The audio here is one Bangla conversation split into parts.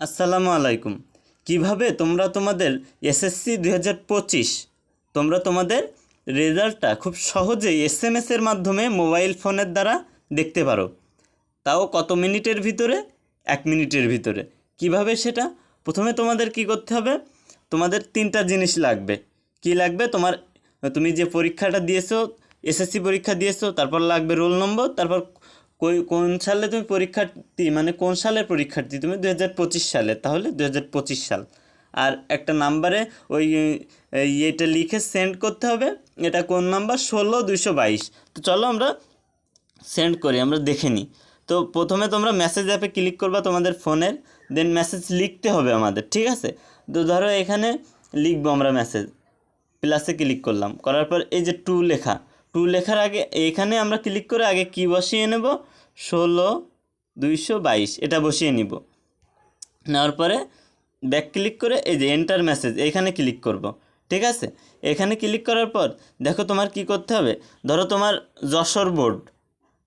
আসসালামু আলাইকুম। কীভাবে তোমরা তোমাদের এসএসসি দুই হাজার পঁচিশ, তোমরা তোমাদের রেজাল্টটা খুব সহজেই এস এম এসের মাধ্যমে মোবাইল ফোনের দ্বারা দেখতে পারো। তাও কত মিনিটের ভিতরে? এক মিনিটের ভিতরে। কীভাবে সেটা? প্রথমে তোমাদের কি করতে হবে? তোমাদের তিনটা জিনিস লাগবে। কি লাগবে? তোমার, তুমি যে পরীক্ষাটা দিয়েছ, এসএসসি পরীক্ষা দিয়েছ, তারপর লাগবে রোল নম্বর, তারপর কোন সালে তুমি পরীক্ষার্থী মানে কোন সালের পরীক্ষার্থী? তুমি দু হাজার পঁচিশ সালে, তাহলে দু হাজার পঁচিশ সাল। আর একটা নাম্বারে ওই এটা লিখে সেন্ড করতে হবে। এটা কোন নাম্বার? ষোলো দুইশো বাইশ। তো চলো আমরা সেন্ড করি, আমরা দেখে নিই। তো প্রথমে তোমরা মেসেজ অ্যাপে ক্লিক করবা তোমাদের ফোনের দেন মেসেজ লিখতে হবে আমাদের, ঠিক আছে? তো ধরো এখানে লিখব আমরা মেসেজ প্লাসে ক্লিক করলাম। করার পর এই যে টু লেখা টু লেখার আগে, এখানে আমরা ক্লিক করে আগে কি বসিয়ে নেব? ষোলো, দুইশো বাইশ, এটা বসিয়ে নিব। নেওয়ার পরে ব্যাক ক্লিক করে এই যে এন্টার মেসেজ এখানে ক্লিক করব। ঠিক আছে? এখানে ক্লিক করার পর, দেখো তোমার কি করতে হবে? ধরো তোমার যশোর বোর্ড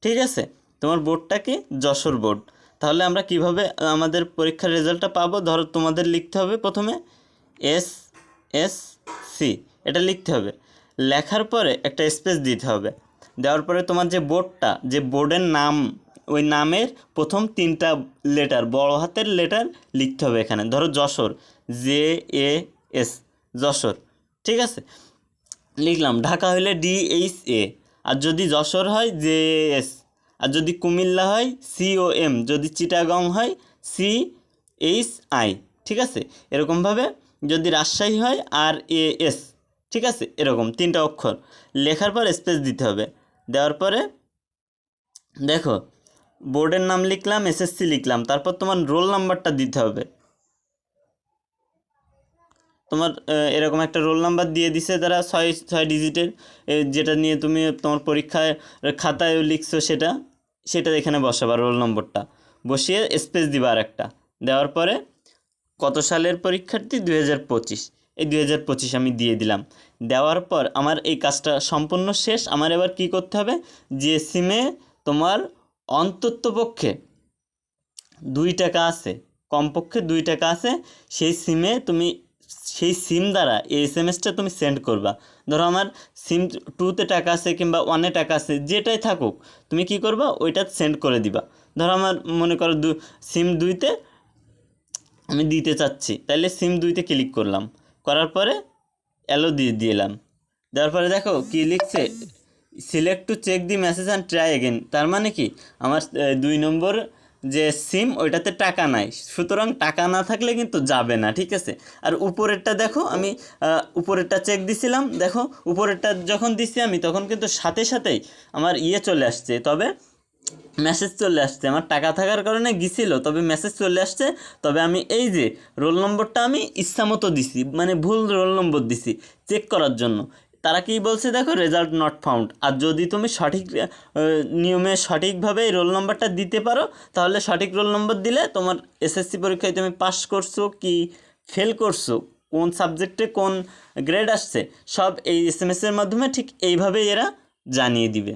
ঠিক আছে? তোমার বোর্ডটা কি? যশোর বোর্ড তাহলে আমরা কীভাবে আমাদের পরীক্ষার রেজাল্টটা পাবো? ধরো তোমাদের লিখতে হবে প্রথমে এস এস সি এটা লিখতে হবে। লেখার পরে একটা স্পেস দিতে হবে। দেওয়ার পরে তোমার যে বোর্ডটা যে বোর্ডের নাম, ওই নামের প্রথম তিনটা লেটার বড় হাতের লেটার লিখতে হবে এখানে। ধরো Jashore J A S Jashore, ঠিক আছে? লিখলাম, ঢাকা হইলে ডি এইচ এ আর যদি যশোর হয় জে এস আর যদি কুমিল্লা হয় সি ও এম যদি চিটাগং হয় সি এইচ আই ঠিক আছে? এরকমভাবে যদি রাজশাহী হয় আর এ এস ঠিক আছে? এরকম তিনটা অক্ষর। লেখার পর স্পেস দিতে হবে। দেওয়ার পরে দেখো বোর্ডের নাম লিখলাম এসএসসি লিখলাম, তারপর তোমার রোল নাম্বারটা দিতে হবে। তোমার এরকম একটা রোল নাম্বার দিয়ে দিছে তারা, ছয় ছয় ডিজিটের যেটা নিয়ে তুমি তোমার পরীক্ষায় খাতায় লিখছো সেটা সেটা এখানে বসাবা রোল নম্বরটা বসিয়ে স্পেস দিবা আর একটা দেওয়ার পরে কত সালের পরীক্ষার্থী? দুই হাজার পঁচিশ। এই দুই হাজার পঁচিশ আমি দিয়ে দিলাম। দেওয়ার পর আমার এই কাজটা সম্পূর্ণ শেষ। আমার এবার কি করতে হবে? যে সিমে তোমার অন্ততপক্ষে দুই টাকা আছে, কমপক্ষে দুই টাকা আছে। সেই সিমে তুমি, সেই সিম দ্বারা এই এস এম এসটা তুমি সেন্ড করবা। ধরো আমার সিম টুতে টাকা আছে কিংবা ওয়ানে টাকা আছে, যেটাই থাকুক, তুমি কি করবা? ওইটা সেন্ড করে দিবা। ধরো আমার, মনে করো দু সিম দুইতে আমি দিতে চাচ্ছি, তাহলে সিম দুইতে ক্লিক করলাম। করার পরে অ্যালো দিয়ে দিলাম। দেওয়ার পরে দেখো কি লিখছে select to check the message and try again তার মানে কি? আমার দুই নম্বর যে সিম ওইটাতে টাকা নাই। সুতরাং টাকা না থাকলে কিন্তু যাবে না, ঠিক আছে? আর উপরেরটা দেখো, আমি উপরেরটা চেক দিছিলাম। দেখো, উপরেরটা যখন দিছি আমি, তখন কিন্তু সাথে সাথেই আমার ইয়ে চলে আসছে। তবে মেসেজ চলে আসছে। আমার টাকা থাকার কারণে গিছিল, তবে মেসেজ চলে আসছে। তবে আমি এই যে রোল নম্বরটা আমি ইচ্ছা মতো দিছি মানে ভুল রোল নম্বর দিছি চেক করার জন্য। তারা কি বলছে দেখো রেজাল্ট নট ফাউন্ড আর যদি তুমি সঠিক নিয়মে সঠিকভাবে এই রোল নম্বরটা দিতে পারো, তাহলে সঠিক রোল নম্বর দিলে তোমার এসএসসি পরীক্ষায় তুমি পাস করছ কি ফেল করছ, কোন সাবজেক্টে কোন গ্রেড আসছে, সব এই এস এম এসের মাধ্যমে ঠিক এইভাবেই এরা জানিয়ে দিবে।